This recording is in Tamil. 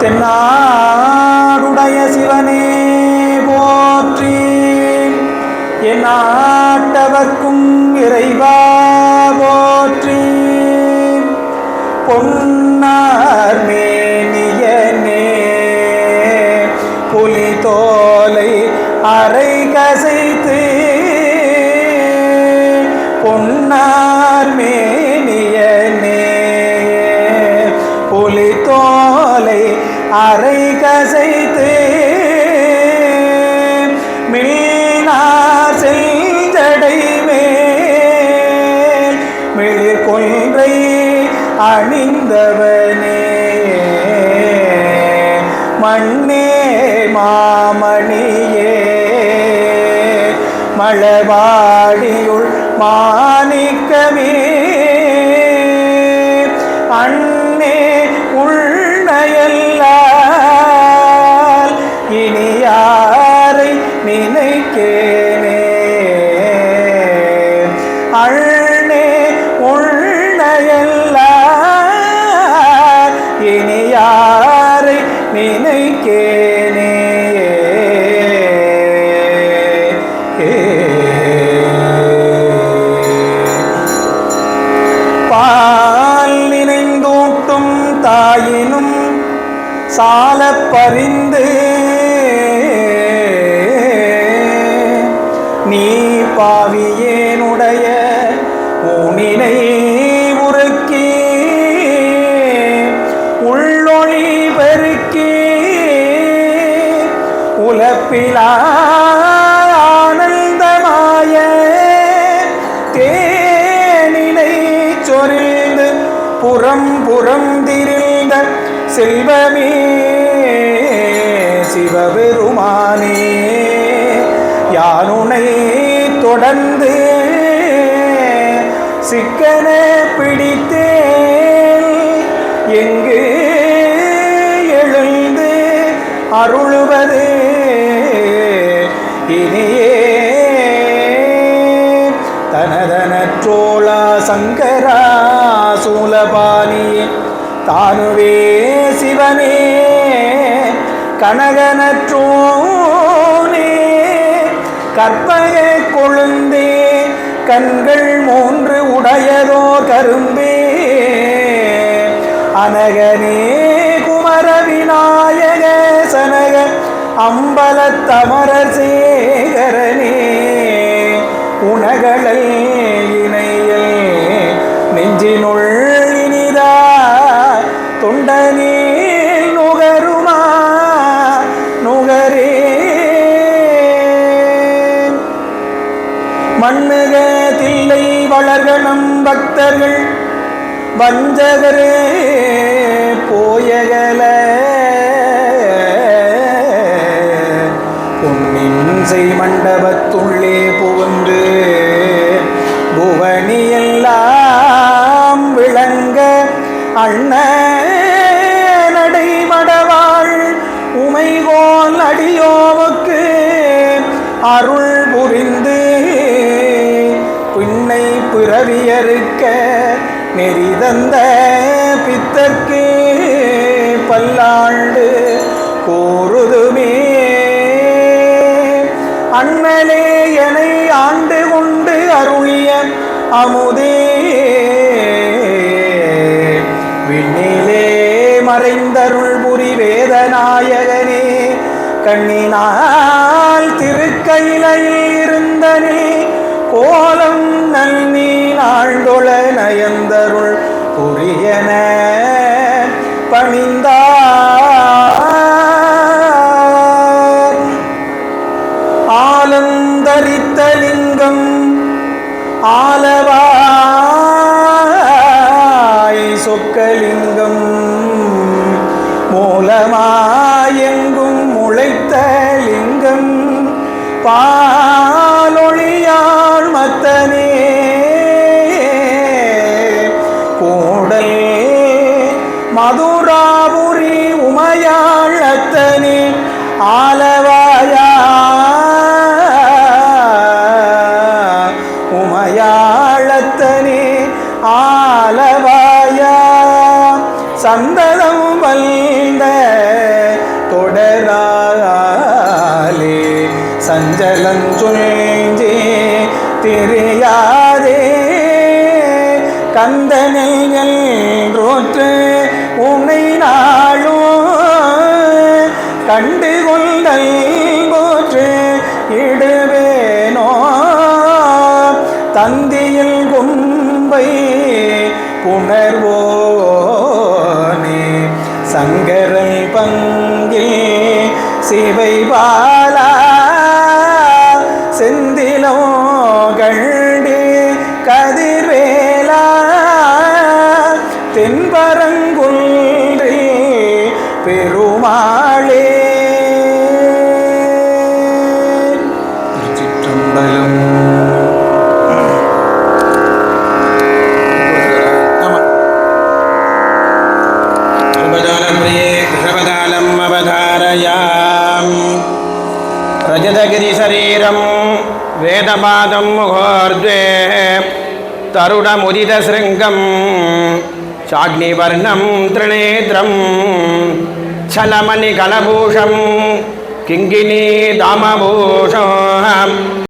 தென்னாடுடைய சிவனே போற்றி. என் ஆட்டவர்க்கும் இறைவா போற்றி. பொன்னார் மேனியனே புலி தோலை அரை கசைத்து பொன்னார் அணிந்தவனே. மண்ணே மாமணியே. மழவாடியுள் மாணிக்கமே. நீ பாவியேனுடைய ஊனினை உருக்கி உள்ளொளி பெருக்கி உலப்பிலா ஆனந்தமாய தேனினை சொரிந்து புறம் புறம் திரிந்த செல்வமே சிவபெருமானே. தொடர்ந்து சிக்கன பிடித்தேன். எங்கு எழுந்து அருளுவது இனியே. தனதன தனதனற்றோளா சங்கரா சூலபாணி தானுவே சிவனே. கனகனற்றோனே கற்பக கொழுந்தே கண்கள் மூன்று உடையதோ கரும்பே. அனகனே குமர விநாயக சனக அம்பல தமர சேகரனே. உணகளல் இணையே நெஞ்சினுள் இனிதா தொண்டனே. மண்ணுக தில்லை வளர்கணம் பக்தர்கள். வஞ்சகரே போயகல. பொன்னின் செய் மண்டபத்துள்ளே நெறி தந்த பித்தர்க்கு பல்லாண்டு கூறுதுமே அண்ணலே என ஆண்டு கொண்டு அருளிய அமுதே. விண்ணிலே மறைந்தருள் புரி வேதநாயகனே கண்ணினால் திருக்கையிலையில் இருந்தனே கோலம் நன்னி போல நயந்தருள் புரியன பணிந்தார். ஆலந்தரித்த லிங்கம் ஆலவாய் சொக்கலிங்கம் மூலமாயெங்கும் முளைத்த லிங்கம் பா சந்தனம் ஆலவாயா சந்தன பதம் வந்த தொடராலே சஞ்சலஞ்சொல்ஜே தெரியாதே. கந்தனைகள் ரோற்று உன்னை நாளும் கண்டு கொண்டல் சிவை பாலா செந்திலோ கண்டு கதிர்வேலா. தென்பரங்குன்றில் பெருமாளே. वेदपादं मुहोर्द्वे तरुणमुदितशृङ्गं चाग्निवर्णं त्रिनेत्रं छलमणिकलभूषं किङ्गिनी दामभूषम्